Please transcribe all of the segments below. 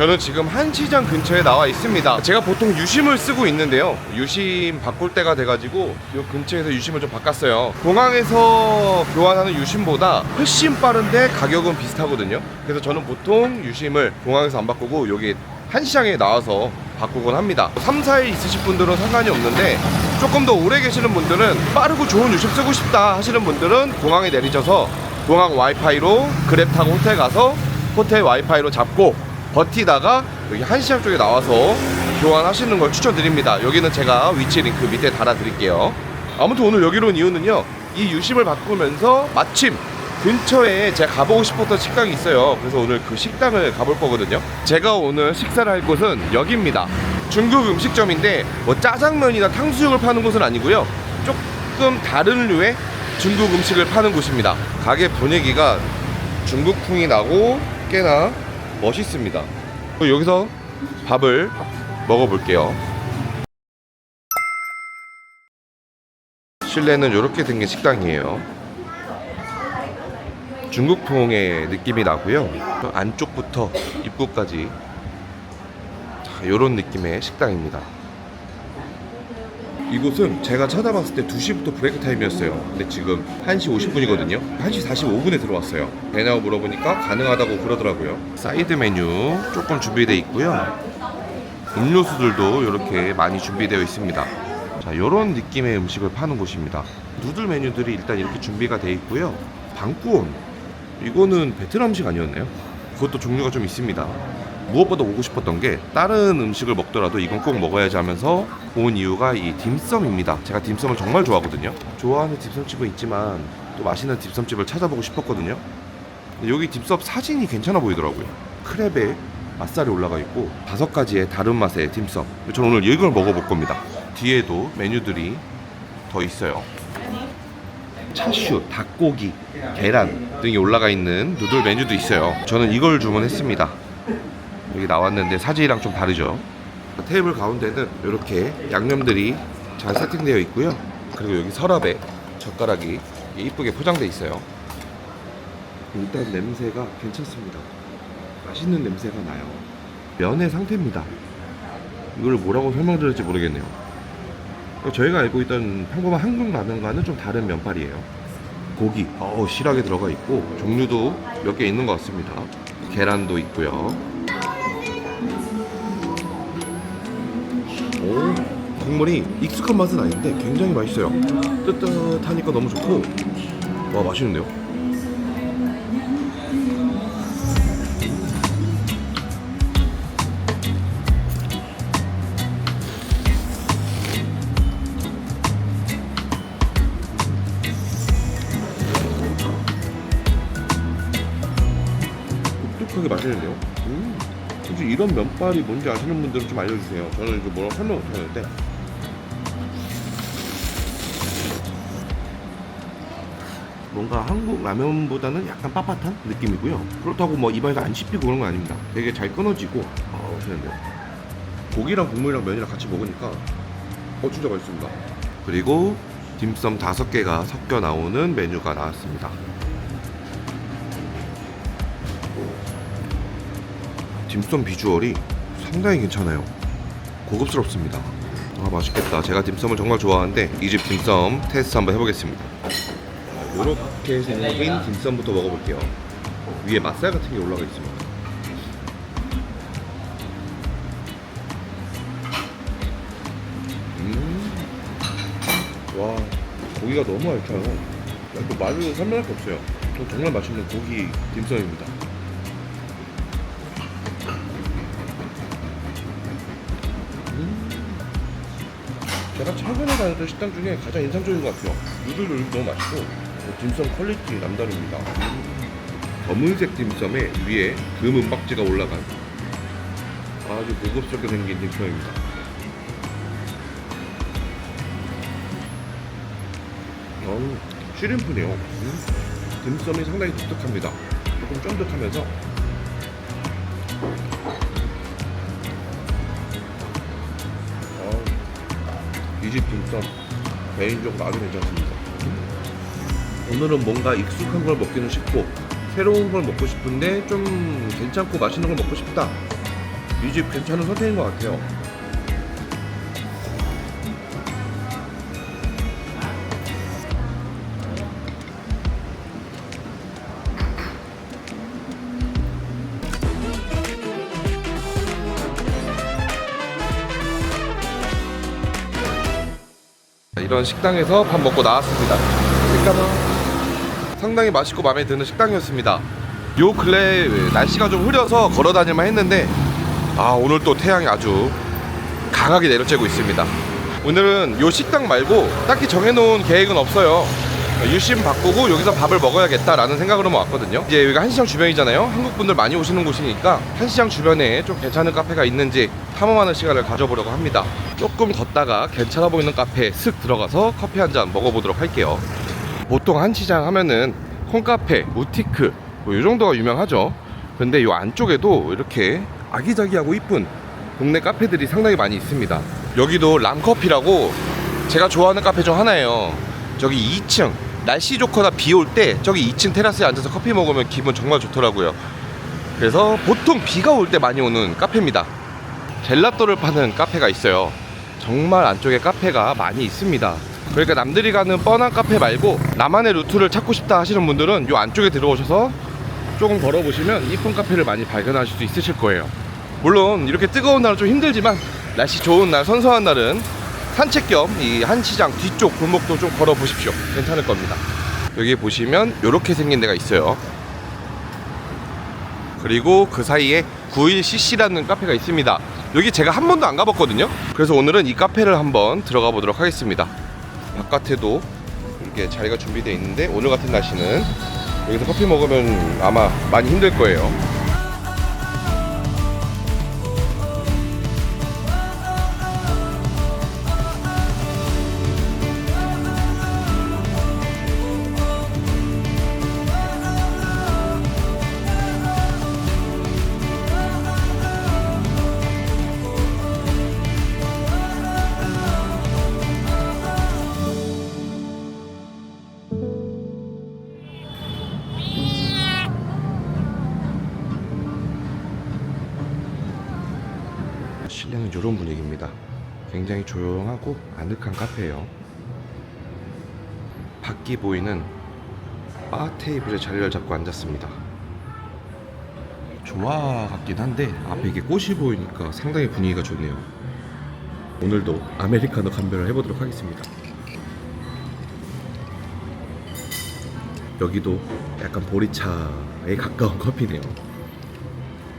저는 지금 한시장 근처에 나와 있습니다. 제가 보통 유심을 쓰고 있는데요. 유심 바꿀 때가 돼가지고 이 근처에서 유심을 좀 바꿨어요. 공항에서 교환하는 유심보다 훨씬 빠른데 가격은 비슷하거든요. 그래서 저는 보통 유심을 공항에서 안 바꾸고 여기 한시장에 나와서 바꾸곤 합니다. 3, 4일 있으실 분들은 상관이 없는데 조금 더 오래 계시는 분들은 빠르고 좋은 유심 쓰고 싶다 하시는 분들은 공항에 내리셔서 공항 와이파이로 그랩 타고 호텔 가서 호텔 와이파이로 잡고 버티다가 여기 한시장 쪽에 나와서 교환하시는 걸 추천드립니다. 여기는 제가 위치 링크 밑에 달아드릴게요. 아무튼 오늘 여기로 온 이유는요. 이 유심을 바꾸면서 마침 근처에 제가 가보고 싶었던 식당이 있어요. 그래서 오늘 그 식당을 가볼 거거든요. 제가 오늘 식사를 할 곳은 여기입니다. 중국 음식점인데 뭐 짜장면이나 탕수육을 파는 곳은 아니고요. 조금 다른 류의 중국 음식을 파는 곳입니다. 가게 분위기가 중국풍이 나고 꽤나 멋있습니다. 여기서 밥을 먹어볼게요. 실내는 이렇게 생긴 식당이에요. 중국풍의 느낌이 나고요. 안쪽부터 입구까지 이런 느낌의 식당입니다. 이곳은 제가 찾아봤을 때 2시부터 브레이크 타임이었어요. 근데 지금 1시 50분이거든요. 1시 45분에 들어왔어요. 되냐고 물어보니까 가능하다고 그러더라고요. 사이드 메뉴 조금 준비되어 있고요. 음료수들도 이렇게 많이 준비되어 있습니다. 자, 이런 느낌의 음식을 파는 곳입니다. 누들 메뉴들이 일단 이렇게 준비가 되어 있고요. 방꾸온 이거는 베트남 음식 아니었나요? 그것도 종류가 좀 있습니다. 무엇보다 오고 싶었던 게 다른 음식을 먹더라도 이건 꼭 먹어야지 하면서 온 이유가 이 딤섬입니다. 제가 딤섬을 정말 좋아하거든요. 좋아하는 딤섬집은 있지만 또 맛있는 딤섬집을 찾아보고 싶었거든요. 여기 딤섬 사진이 괜찮아 보이더라고요. 크랩에 맛살이 올라가 있고 다섯 가지의 다른 맛의 딤섬. 저는 오늘 이걸 먹어볼 겁니다. 뒤에도 메뉴들이 더 있어요. 차슈, 닭고기, 계란 등이 올라가 있는 누들 메뉴도 있어요. 저는 이걸 주문했습니다. 여기 나왔는데 사진이랑 좀 다르죠. 테이블 가운데는 이렇게 양념들이 잘 세팅되어 있고요. 그리고 여기 서랍에 젓가락이 이쁘게 포장되어 있어요. 일단 냄새가 괜찮습니다. 맛있는 냄새가 나요. 면의 상태입니다. 이걸 뭐라고 설명드릴지 모르겠네요. 저희가 알고 있던 평범한 한국 라면과는 좀 다른 면발이에요. 고기, 어 실하게 들어가 있고 종류도 몇 개 있는 것 같습니다. 계란도 있고요. 오, 국물이 익숙한 맛은 아닌데 굉장히 맛있어요. 뜨뜻하니까 너무 좋고, 와 맛있는데요? 독특하게 맛있는데요? 음, 혹시 이런 면발이 뭔지 아시는 분들은 좀 알려주세요. 저는 이거 뭐라고 설명 못하는데. 뭔가 한국 라면보다는 약간 빳빳한 느낌이고요. 그렇다고 뭐 입안에서 안 씹히고 그런 건 아닙니다. 되게 잘 끊어지고, 아, 맛있는데요? 고기랑 국물이랑 면이랑 같이 먹으니까, 어, 진짜 맛있습니다. 그리고 딤섬 다섯 개가 섞여 나오는 메뉴가 나왔습니다. 딤섬 비주얼이 상당히 괜찮아요. 고급스럽습니다. 아 맛있겠다. 제가 딤섬을 정말 좋아하는데 이 집 딤섬 테스트 한번 해보겠습니다. 이렇게 생긴 딤섬부터 먹어볼게요. 위에 맛살 같은 게 올라가 있습니다. 음, 와 고기가 너무 알차요. 또 말로 설명할 게 없어요. 정말 맛있는 고기 딤섬입니다. 제가 최근에 다녔던 식당 중에 가장 인상적인 것 같아요. 누들도 너무 맛있고 어, 딤섬 퀄리티 남다릅니다. 음. 검은색 딤섬에 위에 금 은 박지가 올라간 아주 고급스럽게 생긴 딤섬입니다. 어, 쉬림프네요. 음. 딤섬이 상당히 독특합니다. 조금 쫀득하면서 이집 딤섬 개인적으로 아주 괜찮습니다. 오늘은 뭔가 익숙한 걸 먹기는 쉽고 새로운 걸 먹고 싶은데 좀 괜찮고 맛있는 걸 먹고 싶다 이 집 괜찮은 선택인 것 같아요. 이런 식당에서 밥 먹고 나왔습니다. 잠깐만. 상당히 맛있고 마음에 드는 식당이었습니다. 요 근래 날씨가 좀 흐려서 걸어 다닐만 했는데 아 오늘 또 태양이 아주 강하게 내려쬐고 있습니다. 오늘은 요 식당 말고 딱히 정해놓은 계획은 없어요. 유심 바꾸고 여기서 밥을 먹어야겠다라는 생각으로만 왔거든요. 이제 여기가 한시장 주변이잖아요. 한국 분들 많이 오시는 곳이니까 한시장 주변에 좀 괜찮은 카페가 있는지 탐험하는 시간을 가져보려고 합니다. 조금 걷다가 괜찮아 보이는 카페에 슥 들어가서 커피 한 잔 먹어보도록 할게요. 보통 한시장 하면은 콩카페, 우티크 뭐 이 정도가 유명하죠. 근데 이 안쪽에도 이렇게 아기자기하고 이쁜 동네 카페들이 상당히 많이 있습니다. 여기도 람커피라고 제가 좋아하는 카페 중 하나예요. 저기 2층 날씨 좋거나 비 올 때 저기 2층 테라스에 앉아서 커피 먹으면 기분 정말 좋더라고요. 그래서 보통 비가 올 때 많이 오는 카페입니다. 젤라또를 파는 카페가 있어요. 정말 안쪽에 카페가 많이 있습니다. 그러니까 남들이 가는 뻔한 카페 말고 나만의 루트를 찾고 싶다 하시는 분들은 이 안쪽에 들어오셔서 조금 걸어보시면 이쁜 카페를 많이 발견하실 수 있으실 거예요. 물론 이렇게 뜨거운 날은 좀 힘들지만 날씨 좋은 날, 선선한 날은 산책 겸 이 한시장 뒤쪽 골목도 좀 걸어 보십시오. 괜찮을 겁니다. 여기 보시면 이렇게 생긴 데가 있어요. 그리고 그 사이에 91CC라는 카페가 있습니다. 여기 제가 한 번도 안 가봤거든요. 그래서 오늘은 이 카페를 한번 들어가 보도록 하겠습니다. 바깥에도 이렇게 자리가 준비되어 있는데 오늘 같은 날씨는 여기서 커피 먹으면 아마 많이 힘들 거예요. 실내는 이런 분위기입니다. 굉장히 조용하고 아늑한 카페예요. 밖이 보이는 바 테이블에 자리를 잡고 앉았습니다. 좋아 같긴 한데 앞에 이게 꽃이 보이니까 상당히 분위기가 좋네요. 오늘도 아메리카노 감별을 해보도록 하겠습니다. 여기도 약간 보리차에 가까운 커피네요.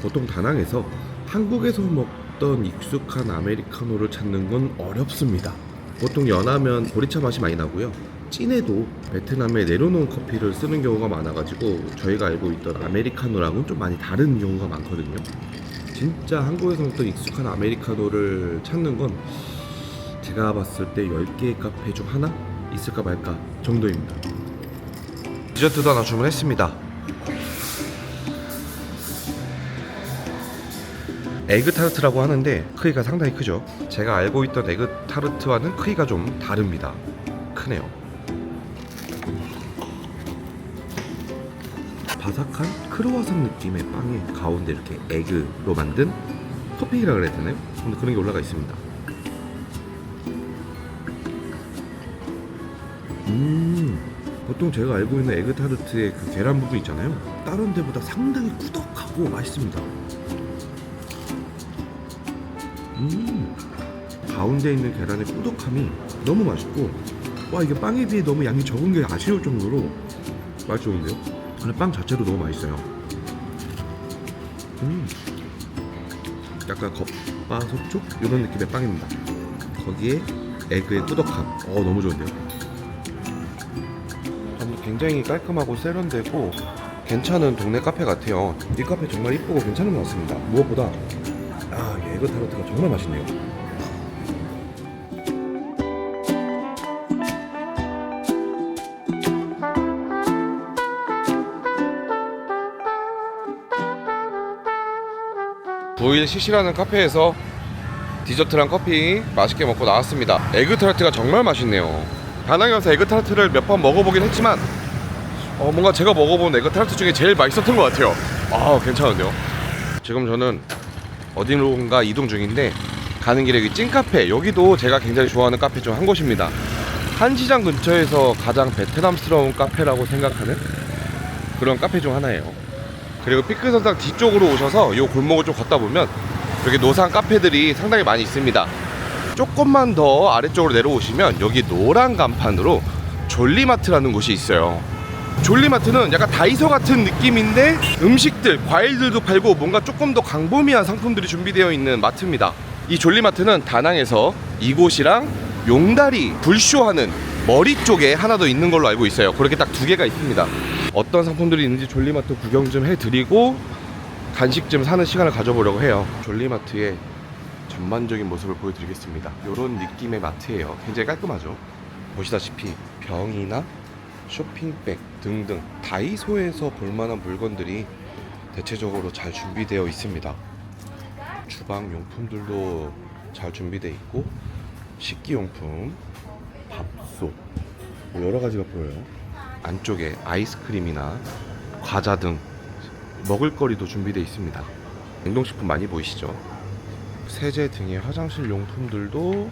보통 다낭에서 한국에서 먹 던 익숙한 아메리카노를 찾는 건 어렵습니다. 보통 연하면 보리차 맛이 많이 나고요. 찐에도 베트남에 내려놓은 커피를 쓰는 경우가 많아가지고 저희가 알고 있던 아메리카노랑은 좀 많이 다른 경우가 많거든요. 진짜 한국에서 먹던 익숙한 아메리카노를 찾는 건 제가 봤을 때 10개의 카페 중 하나 있을까 말까 정도입니다. 디저트도 하나 주문했습니다. 에그 타르트라고 하는데 크기가 상당히 크죠. 제가 알고 있던 에그 타르트와는 크기가 좀 다릅니다. 크네요. 바삭한 크로와상 느낌의 빵에 가운데 이렇게 에그로 만든 토핑이라 그래야 되나요? 근데 그런 게 올라가 있습니다. 음, 보통 제가 알고 있는 에그 타르트의 그 계란 부분 있잖아요. 다른 데보다 상당히 꾸덕하고 맛있습니다. 음, 가운데 있는 계란의 꾸덕함이 너무 맛있고 와 이게 빵에 비해 너무 양이 적은 게 아쉬울 정도로 맛 좋은데요? 근데 빵 자체도 너무 맛있어요. 음, 약간 겉바속촉 이런 느낌의 빵입니다. 거기에 에그의 꾸덕함, 어 너무 좋은데요? 굉장히 깔끔하고 세련되고 괜찮은 동네 카페 같아요. 이 카페 정말 이쁘고 괜찮은 것 같습니다. 무엇보다 에그 타르트가 정말 맛있네요. 보일 시시라는 카페에서 디저트랑 커피 맛있게 먹고 나왔습니다. 에그 타르트가 정말 맛있네요. 다낭에 와서 에그 타르트를 몇 번 먹어보긴 했지만 어, 뭔가 제가 먹어본 에그 타르트 중에 제일 맛있었던 것 같아요. 아, 괜찮은데요? 지금 저는 어디론가 이동 중인데 가는 길에 여기 찐카페. 여기도 제가 굉장히 좋아하는 카페 중 한 곳입니다. 한시장 근처에서 가장 베트남스러운 카페라고 생각하는 그런 카페 중 하나예요. 그리고 피크선상 뒤쪽으로 오셔서 이 골목을 좀 걷다 보면 여기 노상 카페들이 상당히 많이 있습니다. 조금만 더 아래쪽으로 내려오시면 여기 노란 간판으로 졸리마트라는 곳이 있어요 졸리마트는 약간 다이소 같은 느낌인데 음식들, 과일들도 팔고 뭔가 조금 더 광범위한 상품들이 준비되어 있는 마트입니다. 이 졸리마트는 다낭에서 이곳이랑 용다리 불쇼하는 머리 쪽에 하나 더 있는 걸로 알고 있어요. 그렇게 딱 두 개가 있습니다. 어떤 상품들이 있는지 졸리마트 구경 좀 해드리고 간식 좀 사는 시간을 가져보려고 해요. 졸리마트의 전반적인 모습을 보여드리겠습니다. 이런 느낌의 마트예요. 굉장히 깔끔하죠. 보시다시피 병이나 쇼핑백 등등 다이소에서 볼만한 물건들이 대체적으로 잘 준비되어 있습니다. 주방 용품들도 잘 준비되어 있고 식기용품, 밥솥 뭐 여러 가지가 보여요. 안쪽에 아이스크림이나 과자 등 먹을거리도 준비되어 있습니다. 냉동식품 많이 보이시죠? 세제 등의 화장실 용품들도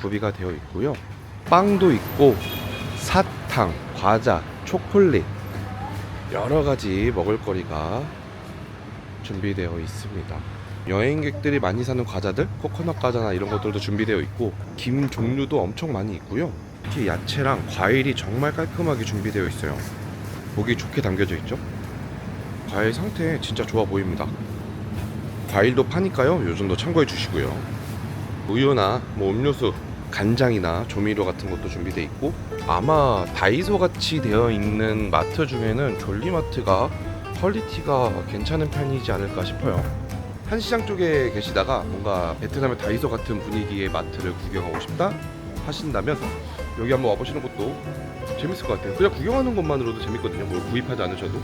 구비가 되어 있고요. 빵도 있고 사탕, 과자, 초콜릿 여러 가지 먹을거리가 준비되어 있습니다. 여행객들이 많이 사는 과자들, 코코넛 과자나 이런 것들도 준비되어 있고 김 종류도 엄청 많이 있고요. 특히 야채랑 과일이 정말 깔끔하게 준비되어 있어요. 보기 좋게 담겨져 있죠. 과일 상태 진짜 좋아 보입니다. 과일도 파니까요. 요 정도 참고해 주시고요. 우유나 뭐 음료수, 간장이나 조미료 같은 것도 준비돼 있고 아마 다이소 같이 되어 있는 마트 중에는 졸리마트가 퀄리티가 괜찮은 편이지 않을까 싶어요. 한시장 쪽에 계시다가 뭔가 베트남의 다이소 같은 분위기의 마트를 구경하고 싶다 하신다면 여기 한번 와보시는 것도 재밌을 것 같아요. 그냥 구경하는 것만으로도 재밌거든요. 뭘 구입하지 않으셔도